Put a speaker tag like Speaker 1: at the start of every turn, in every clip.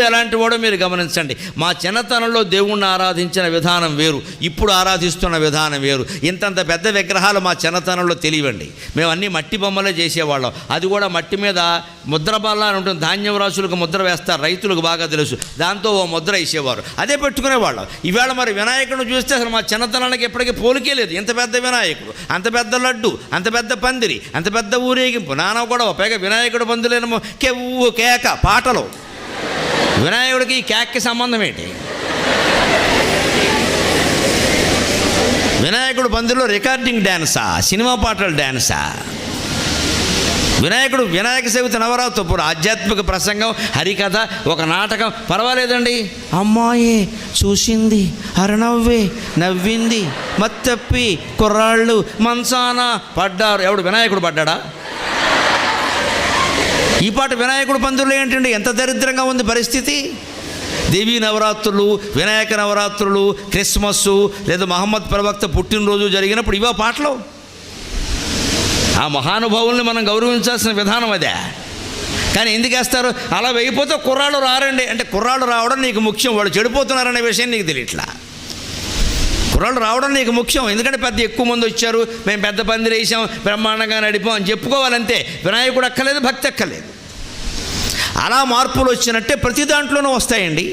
Speaker 1: దేవుడు ఎలాంటి వాడో మీరు గమనించండి. మా చిన్నతనంలో దేవుణ్ణి ఆరాధించిన విధానం వేరు. ఇప్పుడు ఆరాధిస్తున్న విధానం వేరు. ఇంతంత పెద్ద విగ్రహాలు మా చిన్నతనంలో తెలియండి మేము అన్నీ మట్టి బొమ్మలే చేసేవాళ్ళం. అది కూడా మట్టి మీద ముద్ర బల్ల అని ఉంటుంది. ధాన్యం రాసులకు ముద్ర వేస్తారు. రైతులకు బాగా తెలుసు. దాంతో ఓ ముద్ర వేసేవారు. అదే పెట్టుకునేవాళ్ళం. ఈవేళ మరి వినాయకుడిని చూస్తే అసలు మా చిన్నతనానికి ఎప్పటికీ పోలికే లేదు. ఇంత పెద్ద వినాయకుడు అంత పెద్ద లడ్డు అంత పెద్ద పందిరి అంత పెద్ద ఊరేగింపు నాన్న కూడా పైగా వినాయకుడు పందులేమో కెవ్వు కేక పాటలు. వినాయకుడికి ఈ క్యాక్కి సంబంధం ఏంటి? వినాయకుడు పందిరిలో రికార్డింగ్ డ్యాన్సా సినిమా పాటల డ్యాన్సా వినాయకుడు వినాయక చవితి నవరాత్రి ఇప్పుడు ఆధ్యాత్మిక ప్రసంగం హరికథ ఒక నాటకం పర్వాలేదండి? అమ్మాయి చూసింది అరనవ్వే నవ్వింది మత్తప్పి కుర్రాళ్ళు మంచాన పడ్డారు. ఎవడు వినాయకుడు పడ్డాడా? ఈ పాట వినాయకుడు పందులు ఏంటండి? ఎంత దరిద్రంగా ఉంది పరిస్థితి. దేవీ నవరాత్రులు వినాయక నవరాత్రులు క్రిస్మస్ లేదా మహమ్మద్ ప్రవక్త పుట్టినరోజు జరిగినప్పుడు ఇవో పాటలు. ఆ మహానుభావుల్ని మనం గౌరవించాల్సిన విధానం అదే. కానీ ఎందుకు వేస్తారు? అలా వేయిపోతే కుర్రాళ్ళు రారండి. అంటే కుర్రాళ్ళు రావడం నీకు ముఖ్యం వాళ్ళు చెడిపోతున్నారనే విషయం నీకు తెలియట్లా. కుర్రాళ్ళు రావడం నీకు ముఖ్యం. ఎందుకంటే పెద్ద ఎక్కువ మంది వచ్చారు. మేము పెద్ద పందిరి వేసాం. బ్రహ్మాండంగా నడిపాం అని చెప్పుకోవాలంతే. వినాయకుడు అక్కలేదు భక్తి అక్కలేదు అలా మార్పులు వచ్చినట్టే ప్రతి దాంట్లోనూ వస్తాయండి.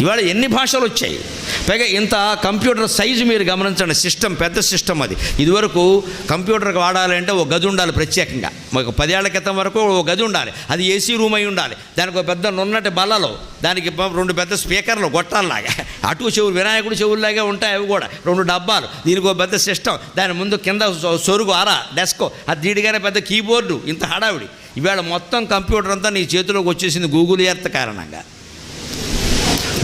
Speaker 1: ఇవాళ ఎన్ని భాషలు వచ్చాయి? పైగా ఇంత కంప్యూటర్ సైజు మీరు గమనించండి సిస్టమ్ పెద్ద సిస్టమ్ అది. ఇదివరకు కంప్యూటర్కి వాడాలంటే ఒక గది ఉండాలి ప్రత్యేకంగా. ఒక పదేళ్ళ క్రితం వరకు ఒక గది ఉండాలి. అది ఏసీ రూమ్ అయి ఉండాలి. దానికి ఒక పెద్ద నున్నటి బల్లలు దానికి రెండు పెద్ద స్పీకర్లు గొట్టాలలాగా. అటు చెవులు వినాయకుడు చెవుల్లాగే ఉంటాయి అవి కూడా. రెండు డబ్బాలు. దీనికి ఒక పెద్ద సిస్టమ్. దాని ముందు కింద సొరుగు అరా డెస్క్. అది దీడిగానే పెద్ద కీబోర్డు. ఇంత హడావిడి. ఇవాళ మొత్తం కంప్యూటర్ అంతా నీ చేతిలోకి వచ్చేసింది గూగుల్ ఎర్త్ కారణంగా.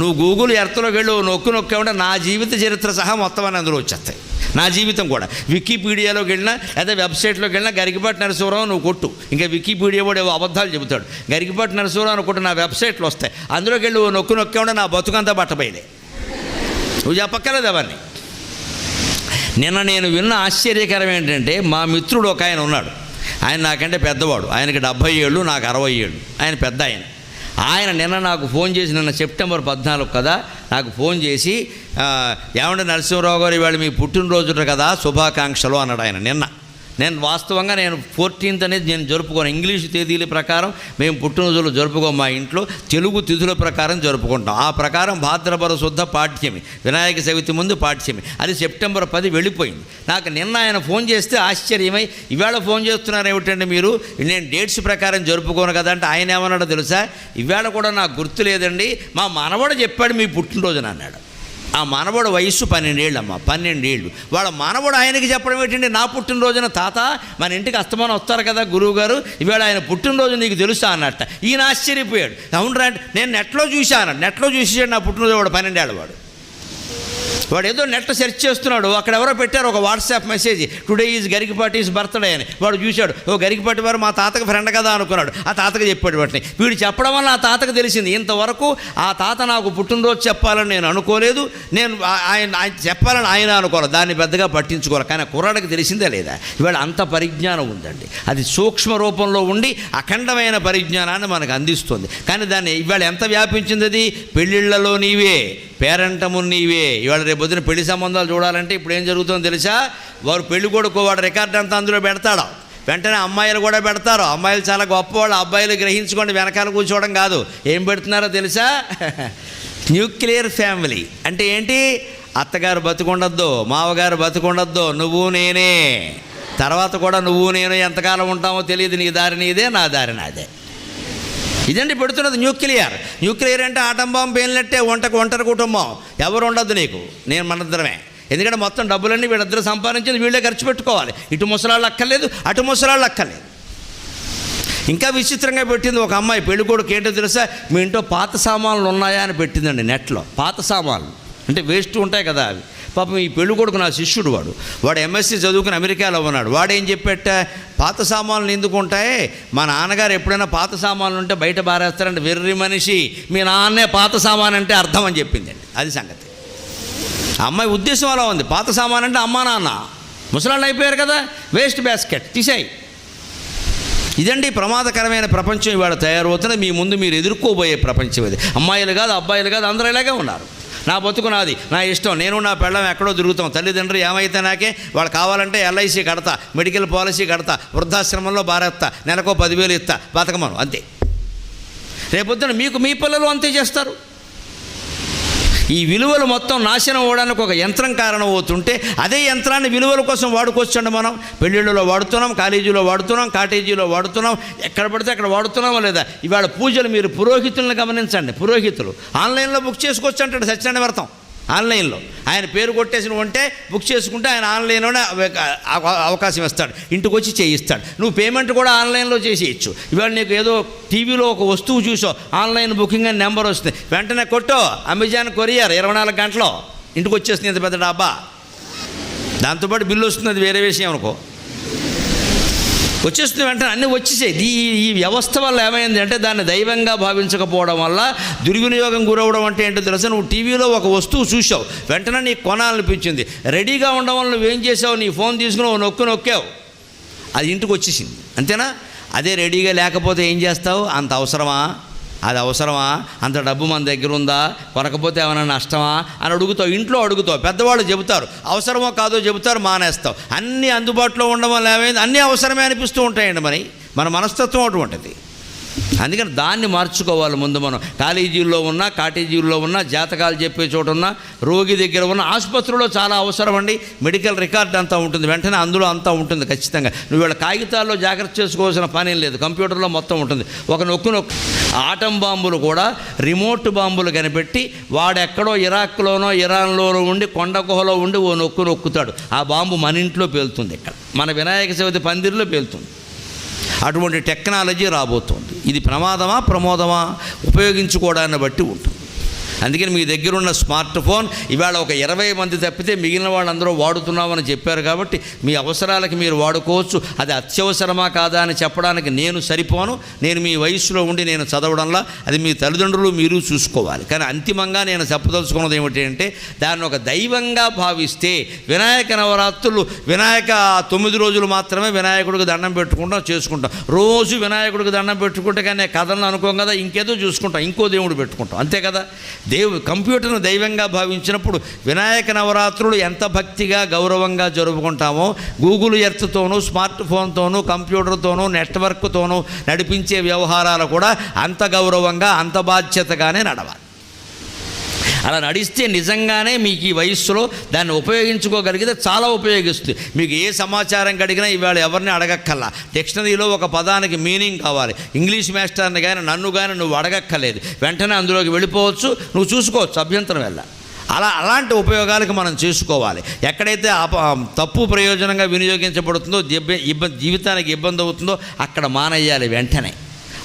Speaker 1: నువ్వు గూగుల్ ఎర్త్లోకి వెళ్ళు నొక్కు నొక్కామంటే నా జీవిత చరిత్ర సహా మొత్తం అని అందులో వచ్చేస్తాయి. నా జీవితం కూడా. వికీపీడియాలోకి వెళ్ళినా లేదా వెబ్సైట్లోకి వెళ్ళినా గరికపాటి నరసింహరావు నువ్వు కొట్టు. ఇంకా వికీపీడియా కూడా ఏవో అబద్ధాలు చెబుతాడు. గరికపాటి నరసింహరావు అనుకుంటే కొట్టు నా వెబ్సైట్లో వస్తాయి. అందులోకి వెళ్ళి నొక్కు నొక్కు నొక్కామంటే నా బతుకంతా బట్టబయలే. నువ్వు చెప్పక్కర్లేదు అవన్నీ. నిన్న నేను విన్న ఆశ్చర్యకరం ఏంటంటే మా మిత్రుడు ఒక ఆయన ఉన్నాడు. ఆయన నాకంటే పెద్దవాడు. ఆయనకి డెబ్భై ఏళ్ళు నాకు అరవై ఏళ్ళు. ఆయన పెద్ద ఆయన. ఆయన నిన్న నాకు ఫోన్ చేసి నిన్న సెప్టెంబర్ పద్నాలుగు కదా నాకు ఫోన్ చేసి ఏమంటే నరసింహరావు గారు ఇవాళ మీ పుట్టినరోజు కదా శుభాకాంక్షలు అన్నాడు ఆయన నిన్న. నేను వాస్తవంగా నేను ఫోర్టీన్త్ అనేది నేను జరుపుకోను. ఇంగ్లీష్ తేదీల ప్రకారం మేము పుట్టినరోజులు జరుపుకోం మా ఇంట్లో తెలుగు తిథుల ప్రకారం జరుపుకుంటాం. ఆ ప్రకారం భాద్రపర శుద్ధ పాఠ్యమి వినాయక చవితి ముందు పాఠ్యమి. అది సెప్టెంబర్ పది వెళ్ళిపోయింది. నాకు నిన్న ఆయన ఫోన్ చేస్తే ఆశ్చర్యమై ఇవాళ ఫోన్ చేస్తున్నారు ఏమిటండి మీరు? నేను డేట్స్ ప్రకారం జరుపుకోను కదా అంటే ఆయన ఏమన్నాడో తెలుసా? ఇవాళ కూడా నాకు గుర్తు లేదండి. మా మనవడు చెప్పాడు మీ పుట్టినరోజున అన్నాడు. ఆ మనవడు వయస్సు పన్నెండేళ్ళమ్మ పన్నెండేళ్ళు. వాళ్ళ మనవడు ఆయనకి చెప్పడం ఏంటంటే నా పుట్టినరోజున తాత మన ఇంటికి అస్తమానం వస్తారు కదా గురువు గారు ఇవాళ ఆయన పుట్టినరోజు నీకు తెలుసా అన్నట్ట. ఈయన ఆశ్చర్యపోయాడు. అవును రా నేను నెట్లో చూశాను నెట్లో చూసాడు నా పుట్టినరోజు వాడు పన్నెండేళ్ళ వాడు వాడు ఏదో నెట్ సెర్చ్ చేస్తున్నాడు. అక్కడ ఎవరో పెట్టారు ఒక WhatsApp message. Today is Garikipati is birthday అని. వాడు చూశాడు. ఓ గరికిపాటి వారు మా తాతకు ఫ్రెండ్ కదా అనుకున్నాడు. ఆ తాతకు చెప్పాడు వాటిని. వీడు చెప్పడం వల్ల ఆ తాతకు తెలిసింది. ఇంతవరకు ఆ తాత నాకు పుట్టినరోజు చెప్పాలని నేను అనుకోలేదు. నేను ఆయన ఆయన చెప్పాలని ఆయన అనుకోలేదు. దాన్ని పెద్దగా పట్టించుకోవాలి కానీ కుర్రాడికి తెలిసిందే లేదా? ఇవాళ అంత పరిజ్ఞానం ఉందండి. అది సూక్ష్మ రూపంలో ఉండి అఖండమైన పరిజ్ఞానాన్ని మనకు అందిస్తుంది. కానీ దాన్ని ఇవాళ ఎంత వ్యాపించింది అది? పెళ్ళిళ్ళలో నీవే పేరంటము నీవే. ఇవాళ రేపు పొద్దున పెళ్ళి సంబంధాలు చూడాలంటే ఇప్పుడు ఏం జరుగుతుందో తెలుసా? వారు పెళ్ళి కొడుకు వాడు రికార్డ్ అంతా అందులో పెడతాడు. వెంటనే అమ్మాయిలు కూడా పెడతారు. అమ్మాయిలు చాలా గొప్పవాళ్ళు. అబ్బాయిలు గ్రహించుకోండి వెనకాల కూర్చోవడం కాదు. ఏం పెడుతున్నారో తెలుసా? Nuclear family. అంటే ఏంటి? అత్తగారు బతుకుండొద్దు మావగారు బతుకుండొద్దు నువ్వు నేనే. తర్వాత కూడా నువ్వు నేను ఎంతకాలం ఉంటామో తెలియదు. నీ దారి నీదే నా దారి నాదే. ఇదండి పెడుతున్నది న్యూక్లియర్. న్యూక్లియర్ అంటే ఆటం బాంబు పేలినట్టే వంటకు ఒంటరి కుటుంబం. ఎవరు ఉండద్దు నీకు. నేను మనందరమే. ఎందుకంటే మొత్తం డబ్బులన్నీ వీళ్ళిద్దరూ సంపాదించింది వీళ్ళే ఖర్చు పెట్టుకోవాలి. ఇటు ముసలాళ్ళు అక్కర్లేదు అటు ముసలాళ్ళు అక్కర్లేదు. ఇంకా విచిత్రంగా పెట్టింది ఒక అమ్మాయి. పెళ్ళికొడుకు ఏంటో తెలుసా? మీ ఇంట్లో పాత సామాన్లు ఉన్నాయా అని పెట్టిందండి నెట్లో. పాత సామాన్లు. అంటే వేస్ట్ ఉంటాయి కదా అవి. పాపం ఈ పెళ్ళి కొడుకు నా శిష్యుడు వాడు. వాడు ఎంఎస్సి చదువుకుని అమెరికాలో ఉన్నాడు. వాడేం చెప్పేట పాత సామాన్లు ఎందుకు ఉంటాయి? మా నాన్నగారు ఎప్పుడైనా పాత సామాన్లు ఉంటే బయట బారేస్తారంటే వెర్రి మనిషి మీ నాన్నే పాత సామాన్ అంటే అర్థం అని చెప్పిందండి అది సంగతి. అమ్మాయి ఉద్దేశం అలా ఉంది. పాత సామాన్ అంటే అమ్మా నాన్న. ముసలాళ్ళు అయిపోయారు కదా? Waste basket. తీసాయి. ఇదండి ప్రమాదకరమైన ప్రపంచం ఇవాళ తయారవుతున్న మీ ముందు మీరు ఎదుర్కోబోయే ప్రపంచం ఇది. అమ్మాయిలు కాదు అబ్బాయిలు కాదు అందరూ ఇలాగే ఉన్నారు. నా బతుకు నాది నా ఇష్టం. నేను నా పెళ్ళం ఎక్కడో తిరుగుతాం. తల్లిదండ్రులు ఏమైతే నాకే వాళ్ళు కావాలంటే ఎల్ఐసి కడతా మెడికల్ పాలసీ కడతా వృద్ధాశ్రమంలో బారేస్తా నెలకో పదివేలు ఇస్తా బతకమను అంతే. రేపొద్దున మీకు మీ పిల్లలు అంతే చేస్తారు. ఈ విలువలు మొత్తం నాశనం అవ్వడానికి ఒక యంత్రం కారణం అవుతుంటే అదే యంత్రాన్ని విలువల కోసం వాడుకొచ్చండి మనం. పెళ్ళిళ్ళలో వాడుతున్నాం కాలేజీలో వాడుతున్నాం కాటేజీలో వాడుతున్నాం ఎక్కడ పడితే అక్కడ వాడుతున్నామా లేదా? ఇవాళ పూజలు మీరు పురోహితులను గమనించండి పురోహితులు. ఆన్లైన్లో బుక్ చేసుకోవచ్చు అంటాడు సత్యనారాయణ వ్రతం. ఆన్లైన్లో. ఆయన పేరు కొట్టేసి నువ్వు ఉంటే బుక్ చేసుకుంటే ఆయన ఆన్లైన్లోనే అవకాశం ఇస్తాడు. ఇంటికి వచ్చి చేయిస్తాడు. నువ్వు పేమెంట్ కూడా ఆన్లైన్లో చేసేయచ్చు. ఇవాళ నీకు ఏదో టీవీలో ఒక వస్తువు చూసో ఆన్లైన్ బుకింగ్ అని నెంబర్ వస్తుంది. వెంటనే కొట్టో. అమెజాన్ కొరియర్ ఇరవై నాలుగు గంటలో. ఇంటికి వచ్చేస్తుంది ఇంత పెద్ద డబ్బా. దాంతోపాటు బిల్లు వస్తుంది. అది వేరే విషయం అనుకో. వచ్చేస్తున్న వెంటనే అన్నీ వచ్చేసాయి ఈ ఈ వ్యవస్థ వల్ల ఏమైంది అంటే దాన్ని దైవంగా భావించకపోవడం వల్ల దుర్వినియోగం గురవడం అంటే ఏంటో తెలుసా? నువ్వు టీవీలో ఒక వస్తువు చూసావు వెంటనే నీకు కొనాలనిపించింది. రెడీగా ఉండడం వల్ల నువ్వేం చేసావు నీ ఫోన్ తీసుకుని నొక్కు నొక్కావు. అది ఇంటికి వచ్చేసింది. అంతేనా? అదే రెడీగా లేకపోతే ఏం చేస్తావు? అంత అవసరమా? అది అవసరమా? అంత డబ్బు మన దగ్గర ఉందా? కొనకపోతే ఏమైనా నష్టమా? అని అడుగుతావు. ఇంట్లో అడుగుతావు. పెద్దవాళ్ళు చెబుతారు. అవసరమో కాదో చెబుతారు మానేస్తావు. అన్నీ అందుబాటులో ఉండడం వల్ల ఏమైంది? అన్నీ అవసరమే అనిపిస్తూ ఉంటాయండి మరి. మన మనస్తత్వం అటువంటిది. అందుకని దాన్ని మార్చుకోవాలి ముందు మనం. కాలేజీల్లో ఉన్నా కాటేజీల్లో ఉన్నా జాతకాలు చెప్పే చోట ఉన్నా రోగి దగ్గర ఉన్న ఆసుపత్రిలో చాలా అవసరం అండి. మెడికల్ రికార్డ్ అంతా ఉంటుంది. వెంటనే అందులో అంతా ఉంటుంది ఖచ్చితంగా. నువ్వు వీళ్ళ కాగితాల్లో జాగ్రత్త చేసుకోవాల్సిన పని ఏం లేదు. కంప్యూటర్లో మొత్తం ఉంటుంది. ఒక నొక్కు నొక్కు. ఆటం బాంబులు కూడా రిమోట్ బాంబులు కనిపెట్టి వాడెక్కడో ఇరాక్లోనో ఇరాన్లోనో ఉండి కొండ గుహలో ఉండి ఓ నొక్కు నొక్కుతాడు. ఆ బాంబు మన ఇంట్లో పేలుతుంది ఇక్కడ. మన వినాయక చవితి పందిరిలో పేలుతుంది. అటువంటి టెక్నాలజీ రాబోతోంది. ఇది ప్రమాదమా ప్రమోదమా? ఉపయోగించుకోవడాన్ని బట్టి ఉంటుంది. అందుకని మీ దగ్గర ఉన్న స్మార్ట్ ఫోన్ ఇవాళ ఒక ఇరవై మంది తప్పితే మిగిలిన వాళ్ళందరూ వాడుతున్నామని చెప్పారు కాబట్టి మీ అవసరాలకి మీరు వాడుకోవచ్చు. అది అత్యవసరమా కాదా అని చెప్పడానికి నేను సరిపోను. నేను మీ వయసులో ఉండి నేను చదవడంలా అది మీ తల్లిదండ్రులు మీరు చూసుకోవాలి. కానీ అంతిమంగా నేను చెప్పదలుచుకున్నది ఏమిటి అంటే దాన్ని ఒక దైవంగా భావిస్తే వినాయక నవరాత్రులు వినాయక తొమ్మిది రోజులు మాత్రమే వినాయకుడికి దండం పెట్టుకుంటాం చేసుకుంటాం. రోజు వినాయకుడికి దండం పెట్టుకుంటే కానీ కథలను అనుకోం కదా ఇంకేదో చూసుకుంటాం ఇంకో దేవుడు పెట్టుకుంటాం. అంతే కదా? దేవు కంప్యూటర్ను దైవంగా భావించినప్పుడు వినాయక నవరాత్రులు ఎంత భక్తిగా గౌరవంగా జరుపుకుంటామో గూగుల్ ఎర్త్తోనూ స్మార్ట్ ఫోన్తోనూ కంప్యూటర్తోనూ నెట్వర్క్తోనూ నడిపించే వ్యవహారాలు కూడా అంత గౌరవంగా అంత బాధ్యతగానే నడవాలి. అలా నడిస్తే నిజంగానే మీకు ఈ వయస్సులో దాన్ని ఉపయోగించుకోగలిగితే చాలా ఉపయోగిస్తుంది. మీకు ఏ సమాచారం కడిగినా ఇవాళ ఎవరిని అడగక్కల్లా డిక్షనరీలో ఒక పదానికి మీనింగ్ కావాలి. ఇంగ్లీష్ మాస్టర్ని కానీ నన్ను కానీ నువ్వు అడగక్కర్లేదు. వెంటనే అందులోకి వెళ్ళిపోవచ్చు. నువ్వు చూసుకోవచ్చు అభ్యంతరం వెళ్ళ అలా అలాంటి ఉపయోగాలకు మనం చేసుకోవాలి. ఎక్కడైతే అప తప్పు ప్రయోజనంగా వినియోగించబడుతుందో ఇబ్బంది జీవితానికి ఇబ్బంది అవుతుందో అక్కడ మానేయాలి వెంటనే.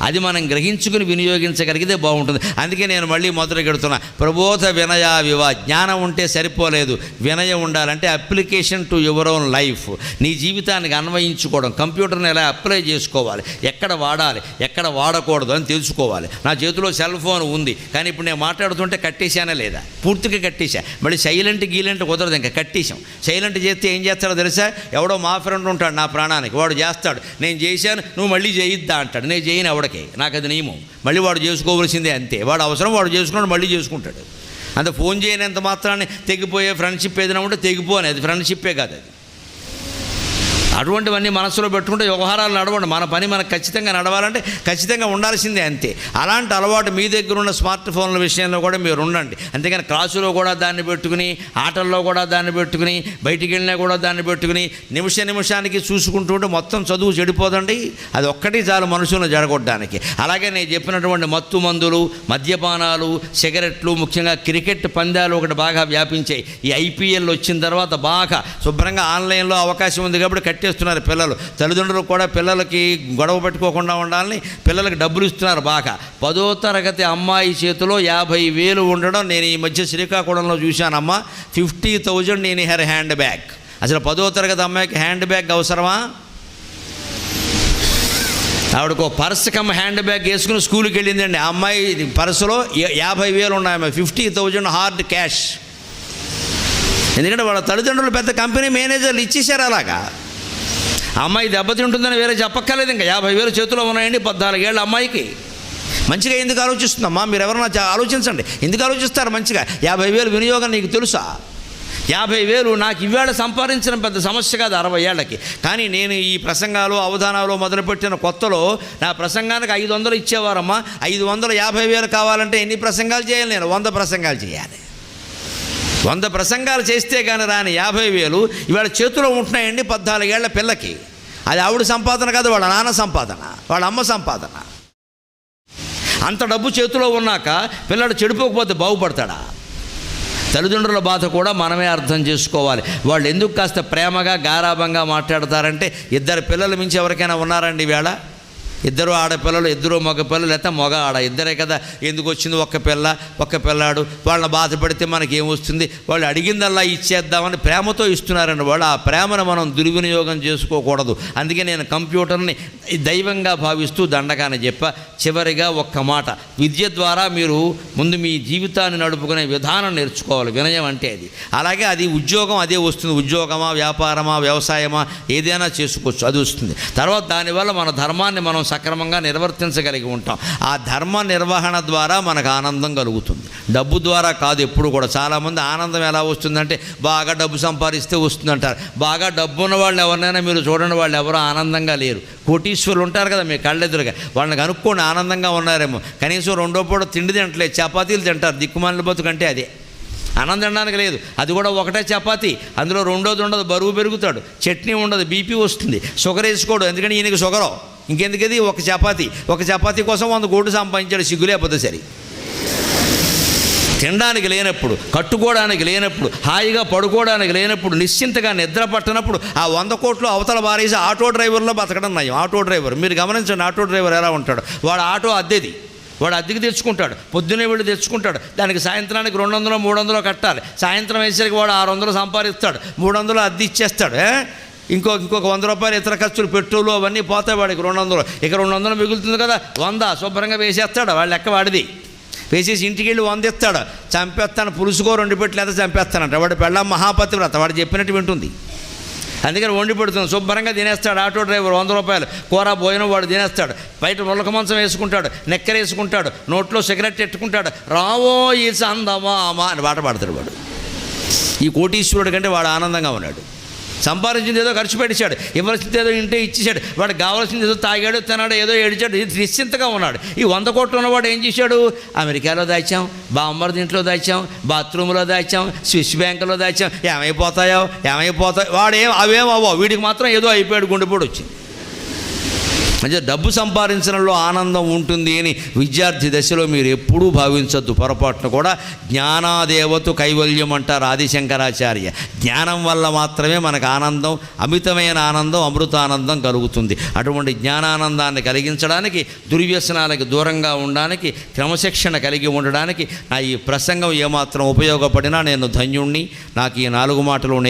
Speaker 1: అది మనం గ్రహించుకుని వినియోగించగలిగితే బాగుంటుంది. అందుకే నేను మళ్ళీ మొదలుగెడుతున్నా ప్రబోధ వినయ వివా జ్ఞానం ఉంటే సరిపోలేదు. వినయం ఉండాలంటే application to your own life. నీ జీవితానికి అన్వయించుకోవడం కంప్యూటర్ని ఎలా అప్లై చేసుకోవాలి ఎక్కడ వాడాలి ఎక్కడ వాడకూడదు అని తెలుసుకోవాలి. నా చేతిలో సెల్ ఫోన్ ఉంది కానీ ఇప్పుడు నేను మాట్లాడుతుంటే కట్టేశానే లేదా? పూర్తిగా కట్టేశా. మళ్ళీ సైలెంట్ గీలెంట్ కుదరదు ఇంకా కట్టేశాం. సైలెంట్ చేస్తే ఏం చేస్తాడో తెలుసా? ఎవడో మా ఫ్రెండ్ ఉంటాడు నా ప్రాణానికి వాడు చేస్తాడు. నేను చేశాను నువ్వు మళ్ళీ చేయిద్దా అంటాడు. నేను చేయను ఎవడికి నాకు అది నియమం. మళ్ళీ వాడు చేసుకోవలసిందే అంతే. వాడు అవసరం వాడు చేసుకున్నాడు మళ్ళీ చేసుకుంటాడు. అంత ఫోన్ చేయనంత మాత్రాన్ని తెగిపోయే ఫ్రెండ్షిప్ ఏదైనా ఉంటే తెగిపోనే అది ఫ్రెండ్షిప్పే కాదు అది. అటువంటివన్నీ మనసులో పెట్టుకుంటే వ్యవహారాలు నడవండి. మన పని మనకు ఖచ్చితంగా నడవాలంటే ఖచ్చితంగా ఉండాల్సిందే అంతే. అలాంటి అలవాటు మీ దగ్గర ఉన్న స్మార్ట్ ఫోన్ల విషయంలో కూడా మీరు ఉండండి. అంతేగాని క్లాసులో కూడా దాన్ని పెట్టుకుని ఆటల్లో కూడా దాన్ని పెట్టుకుని బయటికి వెళ్ళినా కూడా దాన్ని పెట్టుకుని నిమిష నిమిషానికి చూసుకుంటుంటే మొత్తం చదువు చెడిపోదండి. అది ఒక్కటి చాలు మనుషులను జడగొట్టడానికి అలాగే నేను చెప్పినటువంటి మత్తు మందులు మద్యపానాలు సిగరెట్లు ముఖ్యంగా క్రికెట్ పందాలు ఒకటి బాగా వ్యాపించాయి. ఈ ఐపీఎల్ వచ్చిన తర్వాత బాగా శుభ్రంగా ఆన్లైన్లో అవకాశం ఉంది కాబట్టి కట్టేస్తున్నారు పిల్లలు. తల్లిదండ్రులు కూడా పిల్లలకి గొడవ పెట్టుకోకుండా ఉండాలని పిల్లలకి డబ్బులు ఇస్తున్నారు బాగా. పదో తరగతి అమ్మాయి చేతిలో యాభై వేలు ఉండడం నేను ఈ మధ్య శ్రీకాకుళంలో చూశానమ్మా. ఫిఫ్టీ థౌజండ్ నేను హెర్ హ్యాండ్ బ్యాగ్. అసలు పదో తరగతి అమ్మాయికి హ్యాండ్ బ్యాగ్ అవసరమా? ఆవిడకు పర్స్ కమ్ హ్యాండ్ బ్యాగ్ వేసుకుని స్కూల్కి వెళ్ళిందండి. ఆ అమ్మాయి పర్సులో యాభై వేలు ఉన్నాయి ఫిఫ్టీ థౌజండ్ హార్డ్ క్యాష్. ఎందుకంటే వాళ్ళ తల్లిదండ్రులు పెద్ద కంపెనీ మేనేజర్లు ఇచ్చేశారు అలాగా. అమ్మాయి దెబ్బతింటుందని వేరే చెప్పక్కర్లేదు. ఇంకా యాభై వేలు చేతిలో ఉన్నాయండి పద్నాలుగేళ్ళ అమ్మాయికి. మంచిగా ఎందుకు ఆలోచిస్తుందమ్మా మీరు ఎవరన్నా ఆలోచించండి. ఎందుకు ఆలోచిస్తారు మంచిగా? యాభై వేలు వినియోగం నీకు తెలుసా? యాభై వేలు నాకు ఇవాళ సంపాదించడం పెద్ద సమస్య కాదు అరవై ఏళ్ళకి. కానీ నేను ఈ ప్రసంగాలు అవధానాలు మొదలుపెట్టిన కొత్తలో నా ప్రసంగానికి ఐదు వందలు ఇచ్చేవారమ్మా. ఐదు వందలు యాభై వేలు కావాలంటే ఎన్ని ప్రసంగాలు చేయాలి నేను? వంద ప్రసంగాలు చేయాలి. వంద ప్రసంగాలు చేస్తే కానీ రాని యాభై వేలు ఇవాళ చేతిలో ఉంటున్నాయండి పద్నాలుగేళ్ళ పిల్లకి. అది ఆవిడ సంపాదన కాదు వాళ్ళ నాన్న సంపాదన వాళ్ళ అమ్మ సంపాదన. అంత డబ్బు చేతిలో ఉన్నాక పిల్లడు చెడిపోకపోతే బాగుపడతాడా? తల్లిదండ్రుల బాధ కూడా మనమే అర్థం చేసుకోవాలి. వాళ్ళు ఎందుకు కాస్త ప్రేమగా గారాభంగా మాట్లాడతారంటే ఇద్దరు పిల్లల మించి ఎవరికైనా ఉన్నారండి వేళ ఇద్దరు ఆడపిల్లలు ఇద్దరు మగ పిల్లలు లేకపోతే మగ ఆడ ఇద్దరే కదా? ఎందుకు వచ్చింది ఒక్క పిల్ల? ఒక్క పిల్లాడు. వాళ్ళని బాధపడితే మనకి ఏమొస్తుంది వాళ్ళు అడిగిందల్లా ఇచ్చేద్దామని ప్రేమతో ఇస్తున్నారండి వాళ్ళు. ఆ ప్రేమను మనం దుర్వినియోగం చేసుకోకూడదు. అందుకే నేను కంప్యూటర్ని దైవంగా భావిస్తూ దండగానే చెప్ప. చివరిగా ఒక్క మాట. విద్య ద్వారా మీరు ముందు మీ జీవితాన్ని నడుపుకునే విధానం నేర్చుకోవాలి. వినయం అంటే అది. అలాగే అది ఉద్యోగం అదే వస్తుంది. ఉద్యోగమా వ్యాపారమా వ్యవసాయమా ఏదైనా చేసుకోవచ్చు. అది వస్తుంది. తర్వాత దానివల్ల మన ధర్మాన్ని మనం సక్రమంగా నిర్వర్తించగలిగి ఉంటాం. ఆ ధర్మ నిర్వహణ ద్వారా మనకు ఆనందం కలుగుతుంది. డబ్బు ద్వారా కాదు ఎప్పుడు కూడా. చాలామంది ఆనందం ఎలా వస్తుందంటే బాగా డబ్బు సంపాదిస్తే వస్తుందంటారు. బాగా డబ్బు ఉన్న వాళ్ళు ఎవరినైనా మీరు చూడండి వాళ్ళు ఎవరో ఆనందంగా లేరు. కోటీశ్వరులు ఉంటారు కదా మీ కళ్ళెదురుగా. వాళ్ళని కనుక్కోండి ఆనందంగా ఉన్నారేమో. కనీసం రెండో పూట తిండి తింటలేదు చపాతీలు తింటారు. దిక్కుమాలిన బతుకంటే అదే. అన్నం తినడానికి లేదు. అది కూడా ఒకటే చపాతి. అందులో రెండోది ఉండదు. బరువు పెరుగుతాడు. చట్నీ ఉండదు. బీపీ వస్తుంది. షుగర్ వేసుకోడు. ఎందుకంటే ఈయనకి షుగరో? ఇంకెందుకది? ఒక చపాతి. ఒక చపాతి కోసం వంద కోట్లు సంపాదించాడు సిగ్గులేకపోతే సరి. తినడానికి లేనప్పుడు కట్టుకోవడానికి లేనప్పుడు హాయిగా పడుకోవడానికి లేనప్పుడు నిశ్చింతగా నిద్ర పట్టనప్పుడు ఆ వంద కోట్లు అవతల బారేసి ఆటో డ్రైవర్లో బతకడం నయం. Auto driver. మీరు గమనించండి ఆటో డ్రైవర్ ఎలా ఉంటాడు? వాడు ఆటో అద్దెది. వాడు అద్దెకి తెచ్చుకుంటాడు. పొద్దునే వెళ్ళి తెచ్చుకుంటాడు. దానికి సాయంత్రానికి రెండు వందలు మూడు వందలు కట్టాలి. సాయంత్రం వేసరికి వాడు ఆరు వందలు సంపాదిస్తాడు. మూడు వందలు అద్దె ఇచ్చేస్తాడు ఏ? ఇంకో ఇంకొక వంద రూపాయలు ఇతర ఖర్చులు పెట్రోలు అవన్నీ పోతాయి వాడికి రెండు వందలు. ఇక రెండు వందలు మిగులుతుంది కదా వంద శుభ్రంగా వేసేస్తాడు వాళ్ళ లెక్క వాడిది. వేసేసి ఇంటికి వెళ్ళి వంద ఇస్తాడు. చంపేస్తాను పులుసుకో రెండు పెట్టి లేదా చంపేస్తానంట వాడు పెళ్ళం మహాపతివ్రత వాడు చెప్పినట్టు వింటుంది. అందుకని వండి పెడుతుంది శుభ్రంగా తినేస్తాడు ఆటో డ్రైవర్ వంద రూపాయలు. కూర భోజనం వాడు తినేస్తాడు. బయట నులక మంచం వేసుకుంటాడు నెక్కర వేసుకుంటాడు నోట్లో సిగరెట్ ఎట్టుకుంటాడు. రావో ఈ సందమామా అని పాట పాడతాడు వాడు. ఈ కోటీశ్వరుడు కంటే వాడు ఆనందంగా ఉన్నాడు. సంపాదించింది ఏదో ఖర్చు పెట్టేశాడు. ఇవ్వాల్సింది ఏదో ఇంటే ఇచ్చేశాడు. వాడు కావాల్సింది ఏదో తాగాడు తిన్నాడు ఏదో ఏడిచాడు. ఇది నిశ్చింతగా ఉన్నాడు. ఈ వంద కోట్లు ఉన్నవాడు ఏం చేశాడు? అమెరికాలో దాచాం బామ్మర్ దీంట్లో దాచాం బాత్రూంలో దాచాం స్విస్ బ్యాంకులో దాచాం. ఏమైపోతాయో ఏమైపోతాయో వాడేం అవేం అవ్వవు. వీడికి మాత్రం ఏదో అయిపోయాడు గుండెపోడు వచ్చింది. అంటే డబ్బు సంపాదించడంలో ఆనందం ఉంటుంది అని విద్యార్థి దశలో మీరు ఎప్పుడూ భావించొద్దు. పొరపాటున కూడా జ్ఞానాదేవతు కైవల్యం అంటారు ఆదిశంకరాచార్య. జ్ఞానం వల్ల మాత్రమే మనకు ఆనందం అమితమైన ఆనందం అమృతానందం కలుగుతుంది. అటువంటి జ్ఞానానందాన్ని కలిగించడానికి దుర్వ్యసనాలకు దూరంగా ఉండడానికి క్రమశిక్షణ కలిగి ఉండడానికి నా ఈ ప్రసంగం ఏమాత్రం ఉపయోగపడినా నేను ధన్యుణ్ణి. నాకు ఈ నాలుగు మాటలు